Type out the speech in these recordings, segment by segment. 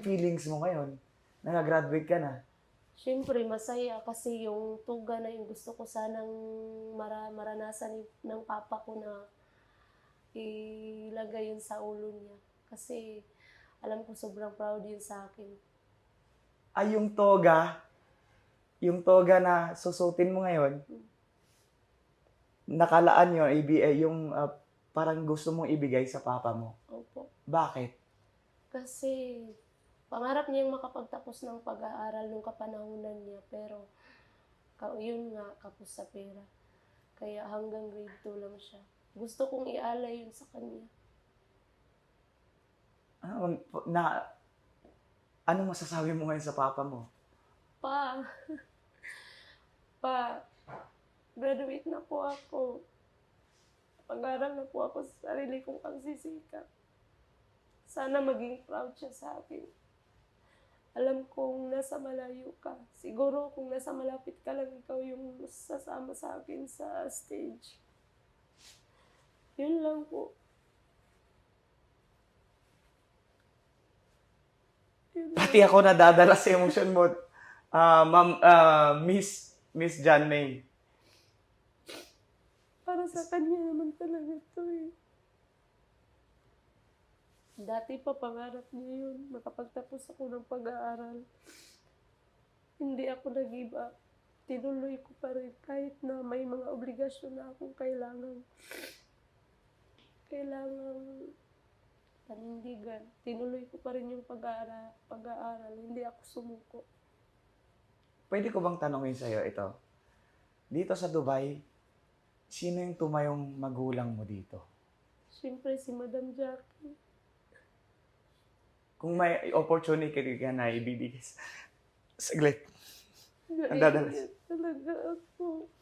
feelings mo ngayon? Nag-graduate ka na. Siyempre, masaya kasi yung tuga na yung gusto ko sanang mara, maranasan ni- ng papa ko na ilagay yun sa ulo niya. Kasi alam ko sobrang proud yun sa akin. Ay, yung toga, yung toga na susutin mo ngayon, nakalaan yun, ibi, eh, yung ah, parang gusto mong ibigay sa papa mo. Opo. Bakit? Kasi pangarap niya yung makapagtapos ng pag-aaral nung kapanahunan niya. Pero yun nga, kapos sa pera. Kaya hanggang grade 2 lang siya. Gusto kong ialay yun sa kanya. Ano, na, anong masasabi mo ngayon sa papa mo? Pa, pa, graduate na po ako. Pag-aral na po ako sa sarili kong pagsisikap. Sana maging proud siya sa akin. Alam kong nasa malayo ka. Siguro kung nasa malapit ka lang, ikaw yung sasama sa akin sa stage. Yun lang po. Yun lang. Pati ako nadadala sa emotion mo. Ah, ma'am, ah, Miss, Miss John May. Para sa kanya naman talaga to eh. Dati pa pangarap niya yun, makapagtapos ako ng pag-aaral. Hindi ako nag-give up. Tinuloy ko pa rin kahit na may mga obligasyon na akong kailangan. Kailangan panindigan. Tinuloy ko pa rin yung pag-aaral. pag-aaral. Hindi ako sumuko. Pwede ko bang tanongin sa'yo ito? Dito sa Dubai, sino yung tumayong magulang mo dito? Siyempre si Madam Jackie. Kung may opportunity ka na ibibigay sa... Saglit. Ang dadalas. Talaga ako.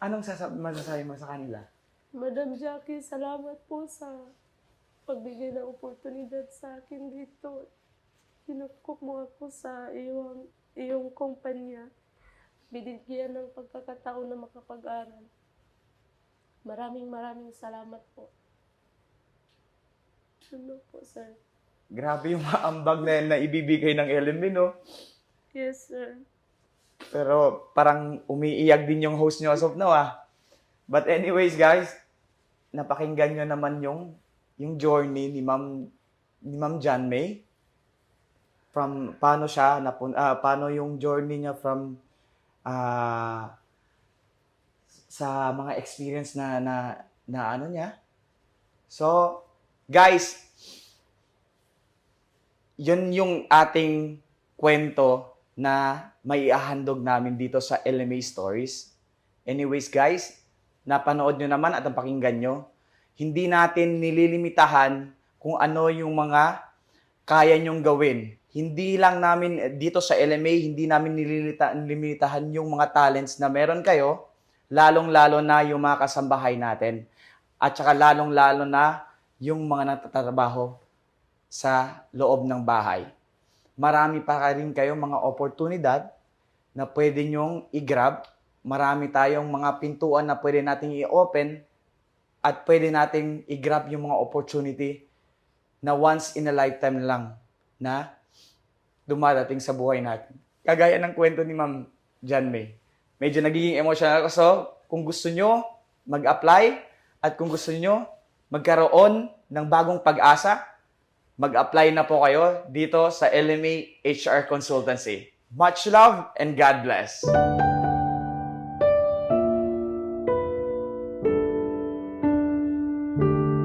Anong sasab masasabi mo sa kanila? Madam Jackie, salamat po sa pagbigay ng oportunidad sa akin dito. Kinukok mo ako sa iyong, iyong kumpanya. Binigyan ng pagkakataon na makapag-aral. Maraming maraming salamat po. Ano po, sir? Grabe yung maambag na, na ibibigay ng LMB, no? Yes, sir. Pero parang umiiyak din yung host nyo as of now, ah. But anyways, guys, napakinggan nyo naman yung yung journey ni Ma'am ni Ma'am John May from paano siya napun ah, paano yung journey niya from ah sa mga experience na na na ano niya. So, guys, yun yung ating kwento na may ihahandog namin dito sa LMA Stories. Anyways, guys, napanood nyo naman at napakinggan nyo. Hindi natin nililimitahan kung ano yung mga kaya nyong gawin. Hindi lang namin eh, dito sa LMA, hindi namin nililita- nililimitahan yung mga talents na meron kayo, lalong-lalo na yung mga kasambahay natin. At saka lalong-lalo na yung mga natatrabaho sa loob ng bahay. Marami pa rin kayong mga oportunidad na pwede nyong i-grab. Marami tayong mga pintuan na pwede nating i-open at pwede nating i-grab yung mga opportunity na once in a lifetime lang na dumadating sa buhay natin. Kagaya ng kwento ni Ma'am John May. Medyo nagiging emotional ako. So, kung gusto nyo mag-apply at kung gusto nyo magkaroon ng bagong pag-asa, mag-apply na po kayo dito sa LMA HR Consultancy. Much love and God bless.